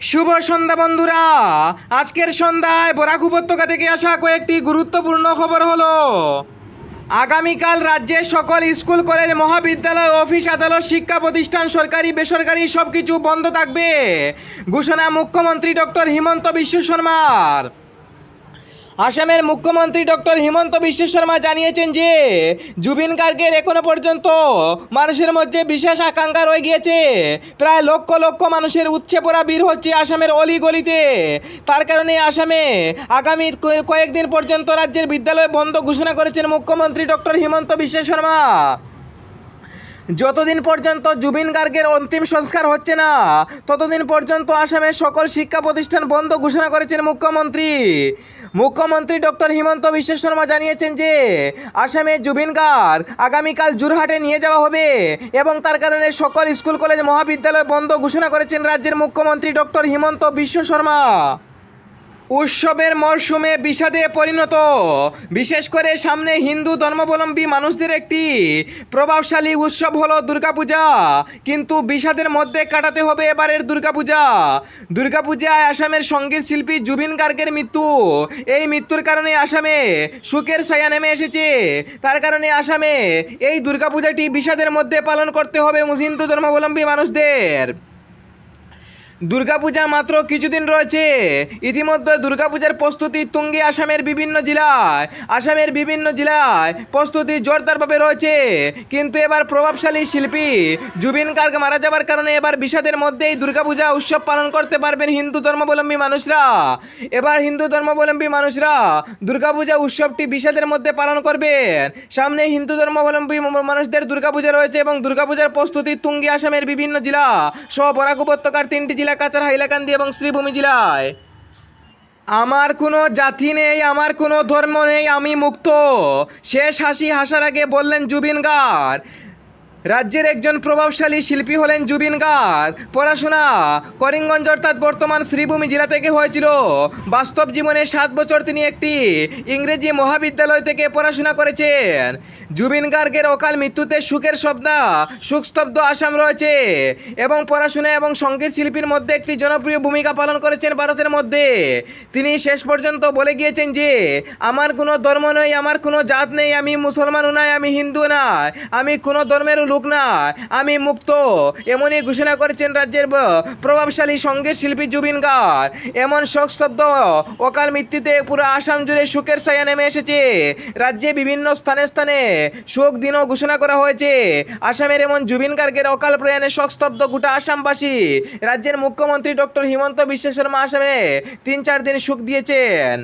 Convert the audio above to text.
শুভ সন্ধ্যা বন্ধুরা। আজকের সন্ধ্যায় বরাক উপত্যকা থেকে আসা কয়েকটি গুরুত্বপূর্ণ খবর হলো, আগামীকাল রাজ্যের সকল স্কুল, কলেজ, মহাবিদ্যালয়, অফিস, আদালত, শিক্ষা প্রতিষ্ঠান, সরকারি, বেসরকারি সব কিছু বন্ধ থাকবে। ঘোষণা মুখ্যমন্ত্রী ডক্টর হিমন্ত বিশ্ব শর্মার। আসামের মুখ্যমন্ত্রী ডক্টর হিমন্ত বিশ্ব শর্মা জানিয়েছেন যে, জুবিন গার্গের এখনও পর্যন্ত মানুষের মধ্যে বিশেষ আকাঙ্ক্ষা রয়ে গিয়েছে। প্রায় লক্ষ লক্ষ মানুষের উচ্ছে পড়া বীর হচ্ছে আসামের অলি গলিতে। তার কারণে আসামে আগামী কয়ে- কয়েকদিন পর্যন্ত রাজ্যের বিদ্যালয় বন্ধ ঘোষণা করেছেন মুখ্যমন্ত্রী ডক্টর হিমন্ত বিশ্ব শর্মা। যতদিন পর্যন্ত জুবিন গার্গের অন্তিম সংস্কার হচ্ছে না, ততদিন পর্যন্ত আসামের সকল শিক্ষা প্রতিষ্ঠান বন্ধ ঘোষণা করেছেন মুখ্যমন্ত্রী। মুখ্যমন্ত্রী ডক্টর হিমন্ত বিশ্ব শর্মা জানিয়েছেন যে, আসামে জুবিন গার্গ আগামীকাল জোরহাটে নিয়ে যাওয়া হবে এবং তার কারণে সকল স্কুল, কলেজ, মহাবিদ্যালয় বন্ধ ঘোষণা করেছেন রাজ্যের মুখ্যমন্ত্রী ডক্টর হিমন্ত বিশ্ব শর্মা। উৎসবের মরশুমে বিষাদে পরিণত। বিশেষ করে সামনে হিন্দু ধর্মাবলম্বী মানুষদের একটি প্রভাবশালী উৎসব হলো দুর্গাপূজা। কিন্তু বিষাদের মধ্যে কাটাতে হবে এবারের দুর্গাপূজা। দুর্গাপূজায় আসামের সংগীত শিল্পী জুবিন গার্গের মৃত্যু। এই মৃত্যুর কারণে আসামে সুখের ছায়া নেমে এসেছে। তার কারণে আসামে এই দুর্গাপূজাটি বিষাদের মধ্যে পালন করতে হবে হিন্দু ধর্মাবলম্বী মানুষদের। দুর্গাপূজা মাত্র কিছুদিন রয়েছে। ইতিমধ্যে দুর্গাপূজার প্রস্তুতি তুঙ্গে আসামের বিভিন্ন জেলায়। আসামের বিভিন্ন জেলায় প্রস্তুতি জোরদারভাবে রয়েছে। কিন্তু এবার প্রভাবশালী শিল্পী জুবিন গার্গ মারা যাবার কারণে এবার বিষাদের মধ্যেই দুর্গাপূজা উৎসব পালন করতে পারবেন হিন্দু ধর্মাবলম্বী মানুষরা। এবার হিন্দু ধর্মাবলম্বী মানুষরা দুর্গাপূজা উৎসবটি বিষাদের মধ্যে পালন করবেন। সামনে হিন্দু ধর্মাবলম্বী মানুষদের দুর্গাপূজা রয়েছে এবং দুর্গাপূজার প্রস্তুতি তুঙ্গি আসামের বিভিন্ন জেলা সহ বরাক উপত্যকার তিনটি জেলা কাছাড় হাইলাকান্দি এবং শ্রীভূমি জেলায়। আমার কোনো জাতি নেই, আমার কোনো ধর্ম নেই, আমি মুক্ত। শেষ হাসি হাসার আগে বললেন জুবিন গার্গ রাজ্যের একজন প্রভাবশালী শিল্পী হলেন জুবিন গার্গ। পড়াশোনা করিমগঞ্জ অর্থাৎ বর্তমান শ্রীভূমি জেলা থেকে হয়েছিল। বাস্তব জীবনে সাত বছর তিনি একটি ইংরেজি মহাবিদ্যালয় থেকে পড়াশোনা করেছেন। জুবিন গার্গের অকাল মৃত্যুতে সুখের শব্দা সুখস্তব্ধ আসাম রয়েছে এবং পড়াশোনা এবং সংগীত শিল্পীর মধ্যে একটি জনপ্রিয় ভূমিকা পালন করেছেন ভারতের মধ্যে। তিনি শেষ পর্যন্ত বলে গিয়েছেন যে, আমার কোনো ধর্ম নেই, আমার কোনো জাত নেই, আমি মুসলমানও নাই, আমি হিন্দু নাই, আমি কোনো ধর্মের লোক না, আমি মুক্ত। এমনই ঘোষণা করেছেন রাজ্যের প্রভাবশালী সংগীত শিল্পী জুবিন গার্গ এমন শোকস্তব্ধ অকাল মৃত্যুতে পুরো আসাম জুড়ে শোকের ছায়া নেমে এসেছে। রাজ্যে বিভিন্ন স্থানে স্থানে শোক দিনও ঘোষণা করা হয়েছে। আসামের এমন জুবিন গার্গের অকাল প্রয়াণে শোকস্তব্ধ গোটা আসামবাসী। রাজ্যের মুখ্যমন্ত্রী ডক্টর হিমন্ত বিশ্ব শর্মা আসামে তিন চার দিন সুখ দিয়েছেন।